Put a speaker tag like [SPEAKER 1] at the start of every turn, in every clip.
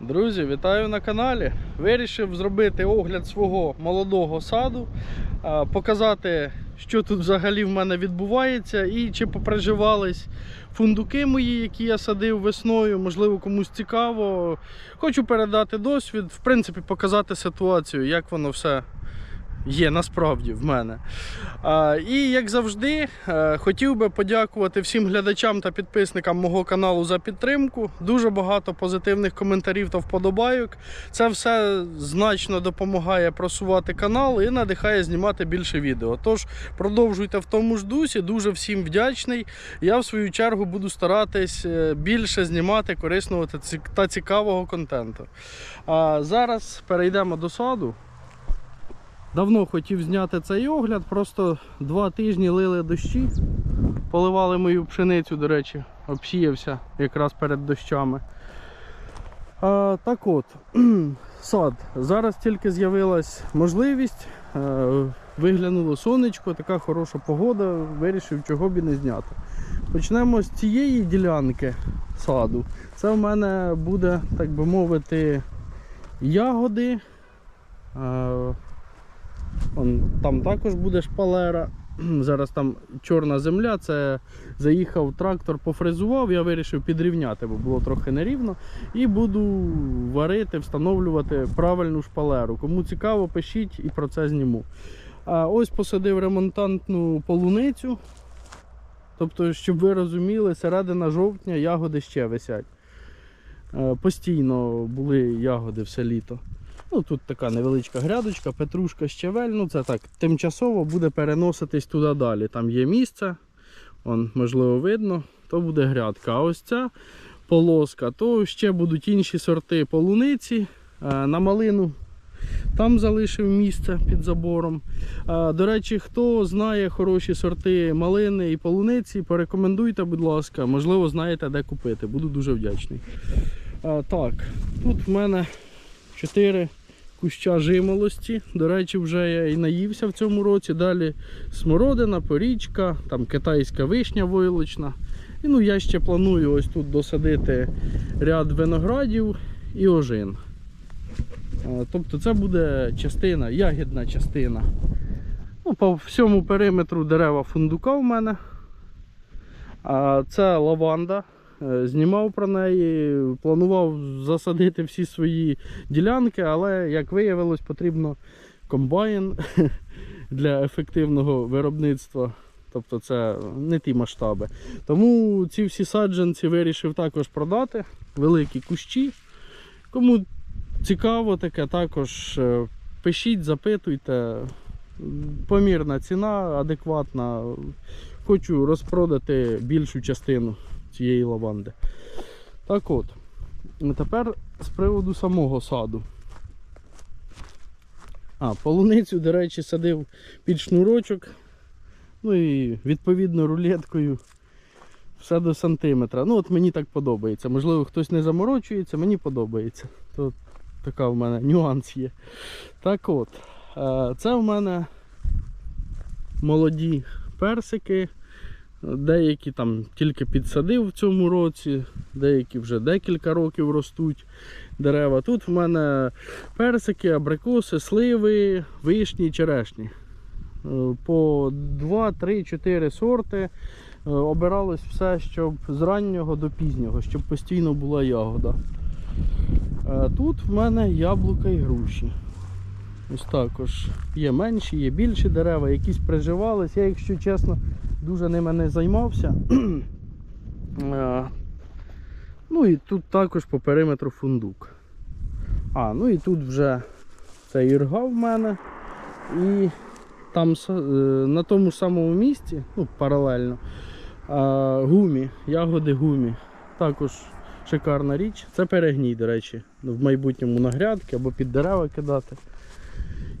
[SPEAKER 1] Друзі, вітаю на каналі. Вирішив зробити огляд свого молодого саду, показати, що тут взагалі в мене відбувається і чи поприживались фундуки мої, які я садив весною. Можливо, комусь цікаво. Хочу передати досвід, в принципі, показати ситуацію, як воно все є насправді в мене. І як завжди, е, хотів би подякувати всім глядачам та підписникам мого каналу за підтримку. Дуже багато позитивних коментарів та вподобайок. Це все значно допомагає просувати канал і надихає знімати більше відео. Тож продовжуйте в тому ж дусі. Дуже всім вдячний. Я в свою чергу буду старатись е, більше знімати корисного та цікавого контенту. А зараз перейдемо до саду. Давно хотів зняти цей огляд, просто два тижні лили дощі, поливали мою пшеницю, до речі, обсіявся якраз перед дощами. А, так от, сад. Зараз тільки з'явилась можливість, е, виглянуло сонечко, така хороша погода, вирішив, чого б і не зняти. Почнемо з цієї ділянки саду. Це в мене буде, так би мовити, ягоди. Он, там також буде шпалера. Зараз там чорна земля, це заїхав трактор, пофрезував, я вирішив підрівняти, бо було трохи нерівно. І буду варити, встановлювати правильну шпалеру. Кому цікаво, пишіть і про це зніму. А ось посадив ремонтантну полуницю. Тобто, щоб ви розуміли, середина жовтня ягоди ще висять. Е, Постійно були ягоди все літо. Ну, тут така невеличка грядочка, петрушка, щавель. Ну, це так, тимчасово буде переноситись туди далі. Там є місце, он, можливо, видно, то буде грядка. А ось ця полоска, то ще будуть інші сорти полуниці. Е, На малину там залишив місце під забором. Е, До речі, хто знає хороші сорти малини і полуниці, порекомендуйте, будь ласка, можливо, знаєте, де купити. Буду дуже вдячний. Е, Так, тут в мене 4 куща жимолості. До речі, вже я і наївся в цьому році. Далі смородина, порічка, там китайська вишня войлочна. І ну, я ще планую ось тут досадити ряд виноградів і ожин. Е, Тобто це буде частина, ягідна частина. Ну, по всьому периметру дерева фундука в мене. Це лаванда. Е, Знімав про неї, планував засадити всі свої ділянки, але, як виявилось, потрібно комбайн для ефективного виробництва. Тобто це не ті масштаби. Тому ці всі саджанці вирішив також продати. Великі кущі. Кому цікаво таке, також е, пишіть, запитуйте. Помірна ціна, адекватна. Хочу розпродати більшу частину цієї лаванди. Так от, тепер з приводу самого саду. А, полуницю, до речі, садив під шнурочок. Ну і відповідно рулеткою все до сантиметра. Ну от мені так подобається. Можливо, хтось не заморочується, мені подобається. То така в мене нюанс є. Так от, е, це в мене молоді персики. Деякі там тільки підсадив в цьому році, деякі вже декілька років ростуть дерева. Тут в мене персики, абрикоси, сливи, вишні, черешні. Е, По 2, 3, 4 сорти. Е, Обиралось все, щоб з раннього до пізнього, щоб постійно була ягода. Е, Тут в мене яблука і груші. Ось також є менші, є більші дерева, якісь приживались. Я, якщо чесно, дуже ними не займався. Е, Ну і тут також по периметру фундук. А, ну і тут вже це ірга в мене. І там е, на тому самому місці, ну, паралельно, е, гумі, ягоди гумі. Також шикарна річ. Це перегній, до речі, в майбутньому на грядки або під дерева кидати.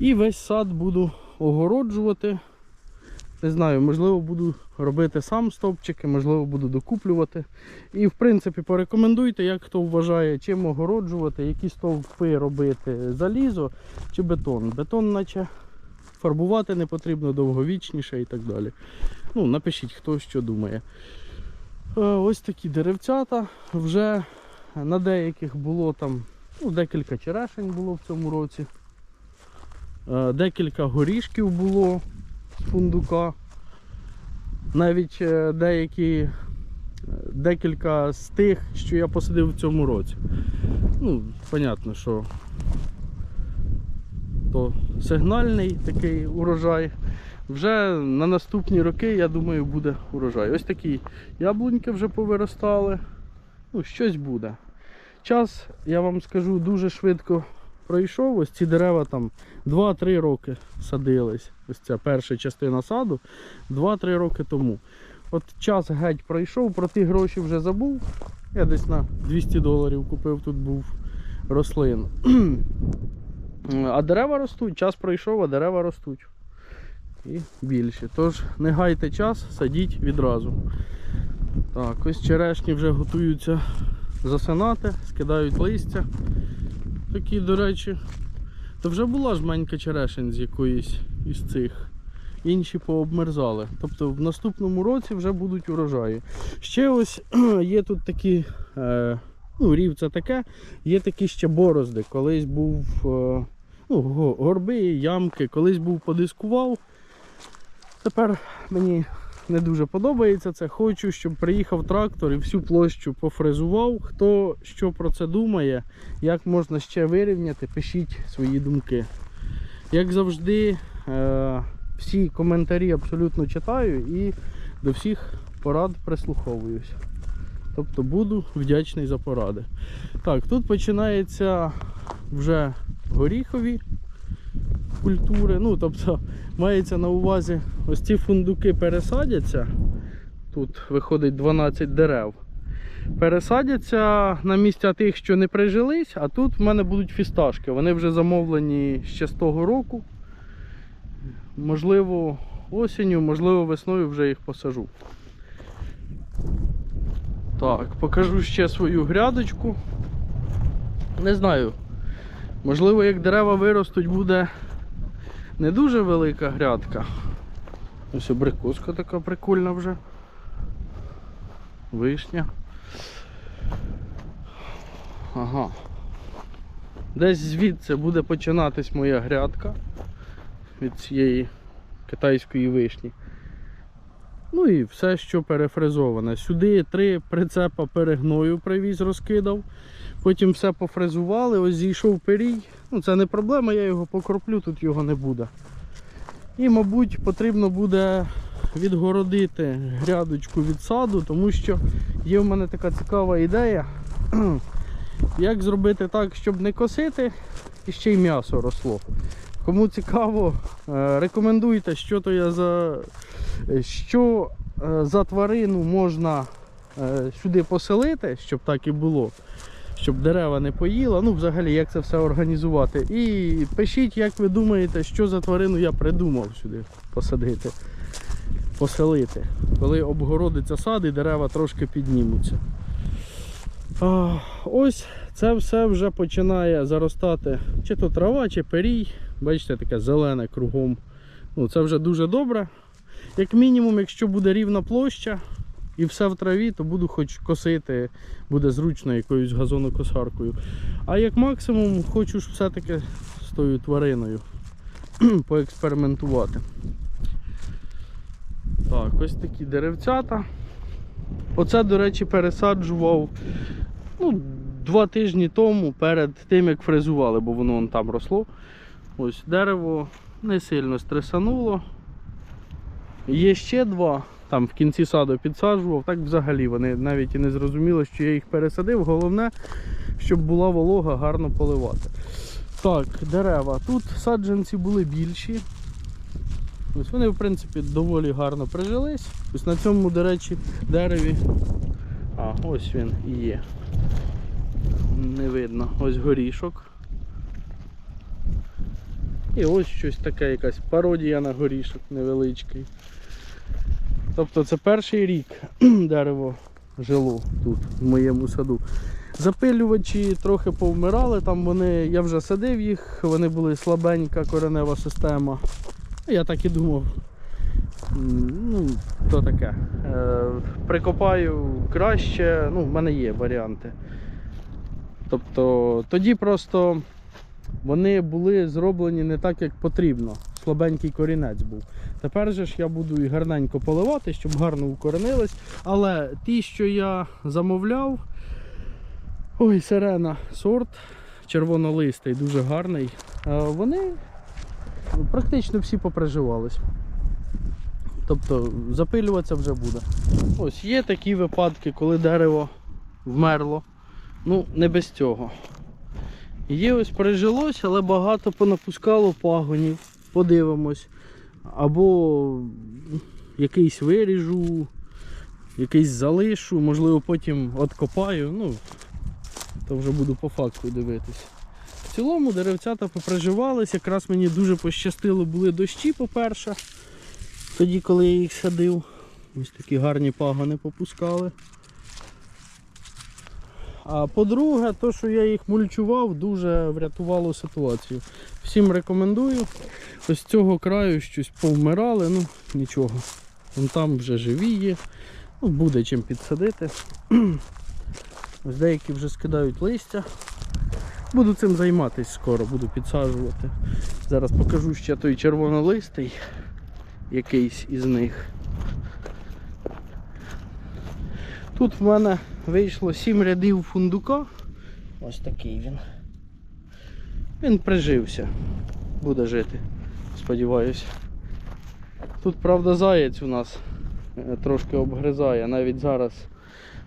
[SPEAKER 1] І весь сад буду огороджувати. Не знаю, можливо, буду робити сам стовпчики, можливо, буду докуплювати. І в принципі порекомендуйте, як хто вважає, чим огороджувати, які стовпи робити, залізо чи бетон. Бетон, наче фарбувати не потрібно довговічніше і так далі. Ну, напишіть, хто що думає. Е, Ось такі деревцята. Вже на деяких було там Ну, декілька черешень було в цьому році. Е, Декілька горішків було фундука. Навіть е, деякі, е, декілька з тих, що я посадив в цьому році. Ну, понятно, що то сигнальний такий урожай. Вже на наступні роки, я думаю, буде урожай. Ось такі яблуньки вже повиростали. Ну, щось буде. Час, я вам скажу, дуже швидко пройшов. Ось ці дерева там 2-3 роки садились. Ось ця перша частина саду 2-3 роки тому. От час геть пройшов, про ті гроші вже забув. Я десь на 200 доларів купив, тут був рослин. А дерева ростуть, час пройшов, а дерева ростуть. І більше. Тож не гайте час, садіть відразу. Так, ось черешні вже готуються засинати, скидають листя. Такі, до речі. То вже була жменька черешень з якоїсь із цих. Інші пообмерзали. Тобто в наступному році вже будуть урожаї. Ще ось є тут такі, е, ну, рів це таке, є такі ще борозди. Колись був е, ну, горби, ямки, колись був подискував. Тепер мені не дуже подобається це. Хочу, щоб приїхав трактор і всю площу пофрезував. Хто що про це думає, як можна ще вирівняти, пишіть свої думки. Як завжди, е, всі коментарі абсолютно читаю і до всіх порад прислуховуюсь. Тобто буду вдячний за поради. Так, тут починається вже горіхові культури. Ну, тобто, мається на увазі, ось ці фундуки пересадяться. Тут виходить 12 дерев. Пересадяться на місця тих, що не прижились, а тут в мене будуть фісташки. Вони вже замовлені ще з того року. Можливо, осінню, можливо, весною вже їх посажу. Так, покажу ще свою грядочку. Не знаю. Можливо, як дерева виростуть, буде не дуже велика грядка. Ось абрикоска така прикольна вже. Вишня. Ага. Десь звідси буде починатись моя грядка від цієї китайської вишні. Ну і все, що перефрезоване. Сюди три прицепа перегною привіз, розкидав. Потім все пофрезували, ось зійшов перій. Ну це не проблема, я його покроплю, тут його не буде. І, мабуть, потрібно буде відгородити грядочку від саду, тому що є в мене така цікава ідея. Як зробити так, щоб не косити і ще й м'ясо росло. Кому цікаво, е, рекомендуйте, що то я за що е, за тварину можна е, сюди поселити, щоб так і було, щоб дерева не поїла. Ну, взагалі, як це все організувати. І пишіть, як ви думаєте, що за тварину я придумав сюди посадити, поселити. Коли обгородиться сад і дерева трошки піднімуться. Ось це все вже починає заростати, чи то трава, чи перій. Бачите, таке зелене кругом. Ну, це вже дуже добре. Як мінімум, якщо буде рівна площа і все в траві, то буду хоч косити, буде зручно якоюсь газонокосаркою. А як максимум, хочу ж все-таки з тою твариною поекспериментувати. Так, ось такі деревцята. Оце, до речі, пересаджував ну, два тижні тому перед тим, як фрезували, бо воно вон там росло. Ось дерево не сильно стресануло. Є ще два, там в кінці саду підсаджував, так взагалі вони навіть і не зрозуміли, що я їх пересадив. Головне, щоб була волога гарно поливати. Так, дерева. Тут саджанці були більші. Ось вони, в принципі, доволі гарно прижились. Ось на цьому, до речі, дереві. А, ось він є. Не видно. Ось горішок. І ось щось таке, якась пародія на горішок невеличкий. Тобто це перший рік дерево жило тут, в моєму саду. Запилювачі трохи повмирали, там вони, я вже садив їх, вони були слабенька коренева система. Я так і думав. Ну, то таке. Е, прикопаю краще, ну, в мене є варіанти. Тобто тоді просто вони були зроблені не так, як потрібно. Слабенький корінець був. Тепер же ж я буду і гарненько поливати, щоб гарно укоренились. Але ті, що я замовляв, ой, сирена сорт, червонолистий, дуже гарний. е, Вони практично всі поприживались. Тобто запилюватися вже буде. Ось є такі випадки, коли дерево вмерло. Ну, не без цього. Є ось прижилось, але багато понапускало пагонів. Подивимось. Або якийсь виріжу, якийсь залишу, можливо, потім откопаю. Ну, то вже буду по факту дивитись. В цілому деревцята поприживались, якраз мені дуже пощастило, були дощі, по-перше. Тоді, коли я їх садив. Ось такі гарні пагони попускали. А по-друге, то, що я їх мульчував, дуже врятувало ситуацію. Всім рекомендую. Ось цього краю щось повмирали, ну нічого. Вон там вже живі є. Ну, буде чим підсадити. Ось деякі вже скидають листя. Буду цим займатися скоро, буду підсаджувати. Зараз покажу ще той червонолистий, якийсь із них. Тут в мене вийшло 7 рядів фундука. Ось такий він. Він прижився. Буде жити, сподіваюся. Тут, правда, заєць у нас е, трошки обгризає, навіть зараз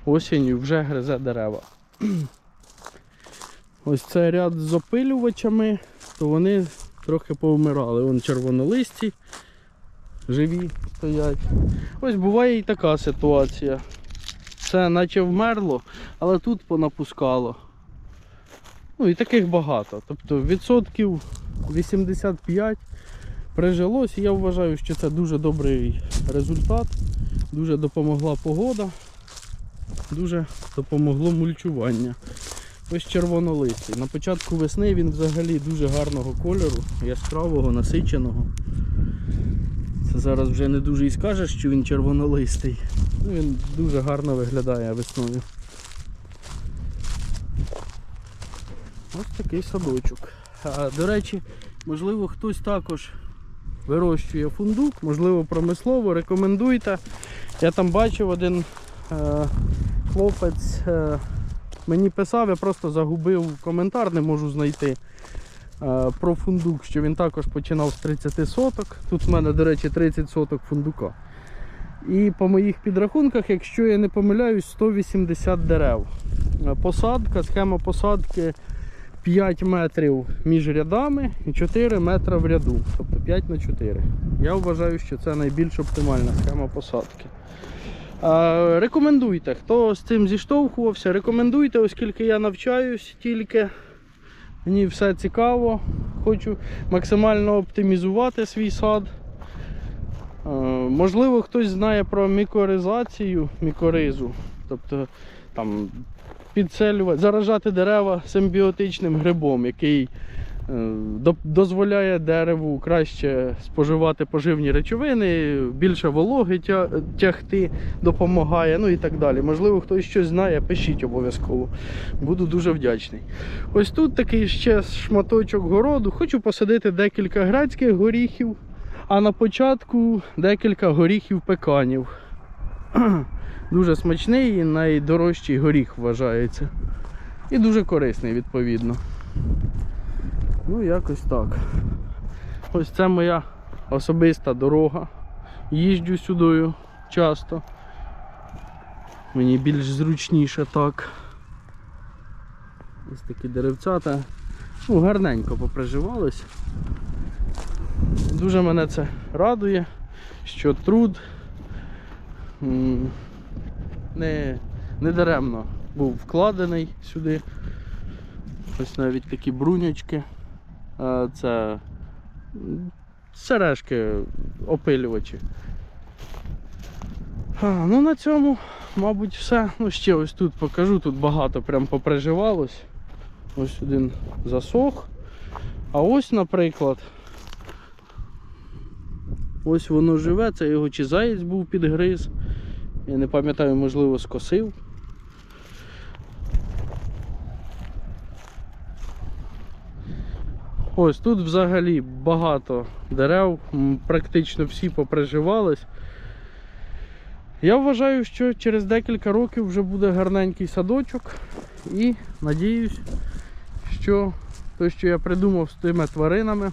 [SPEAKER 1] осінню вже гризе дерева. Ось цей ряд з опилювачами, то вони трохи повмирали. Вон червонолисті, живі стоять. Ось буває і така ситуація. Все наче вмерло, але тут понапускало. Ну і таких багато. Тобто відсотків 85 прижилось. І я вважаю, що це дуже добрий результат. Дуже допомогла погода, дуже допомогло мульчування. Ось червонолистий. На початку весни він взагалі дуже гарного кольору, яскравого, насиченого. Це зараз вже не дуже і скажеш, що він червонолистий. Ну, він дуже гарно виглядає весною. Ось такий садочок. А, до речі, можливо, хтось також вирощує фундук, можливо, промислово, рекомендуйте. Я там бачив один е, хлопець е, мені писав, я просто загубив коментар, не можу знайти. е, Про фундук, що він також починав з 30 соток. Тут в мене, до речі, 30 соток фундука. І по моїх підрахунках, якщо я не помиляюсь, 180 дерев. Е, Посадка, схема посадки 5 метрів між рядами і 4 метри в ряду. Тобто 5 на 4. Я вважаю, що це найбільш оптимальна схема посадки. Е, Рекомендуйте, хто з цим зіштовхувався, рекомендуйте, оскільки я навчаюсь тільки. Мені все цікаво. Хочу максимально оптимізувати свій сад. Е, Можливо, хтось знає про мікоризацію, мікоризу. Тобто там підселювати, заражати дерева симбіотичним грибом, який е, дозволяє дереву краще споживати поживні речовини, більше вологи тягти допомагає, ну і так далі. Можливо, хтось щось знає, пишіть обов'язково. Буду дуже вдячний. Ось тут такий ще шматочок городу. Хочу посадити декілька грецьких горіхів, а на початку декілька горіхів пеканів. Дуже смачний і найдорожчий горіх вважається. І дуже корисний, відповідно. Ну, якось так. Ось це моя особиста дорога. Їжджу сюди часто. Мені більш зручніше так. Ось такі деревцята. Ну, гарненько поприживались. Дуже мене це радує, що труд не, не даремно був вкладений сюди. Ось навіть такі брунячки. Це м, сережки опилювачі. Ну на цьому, мабуть, все. Ну ще ось тут покажу, тут багато прям поприживалось. Ось один засох. А ось, наприклад, Ось воно живе, це його чи заєць був підгриз. Я не пам'ятаю, можливо, скосив. Ось тут взагалі багато дерев, практично всі поприживались. Я вважаю, що через декілька років вже буде гарненький садочок і надіюсь, що те, що я придумав з тими тваринами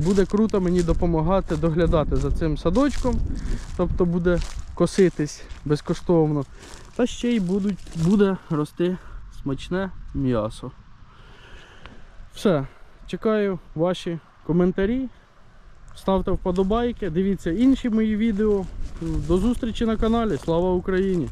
[SPEAKER 1] буде круто мені допомагати доглядати за цим садочком. Тобто буде коситись безкоштовно. Та ще й будуть, буде рости смачне м'ясо. Все. Чекаю ваші коментарі. Ставте вподобайки, дивіться інші мої відео. До зустрічі на каналі. Слава Україні!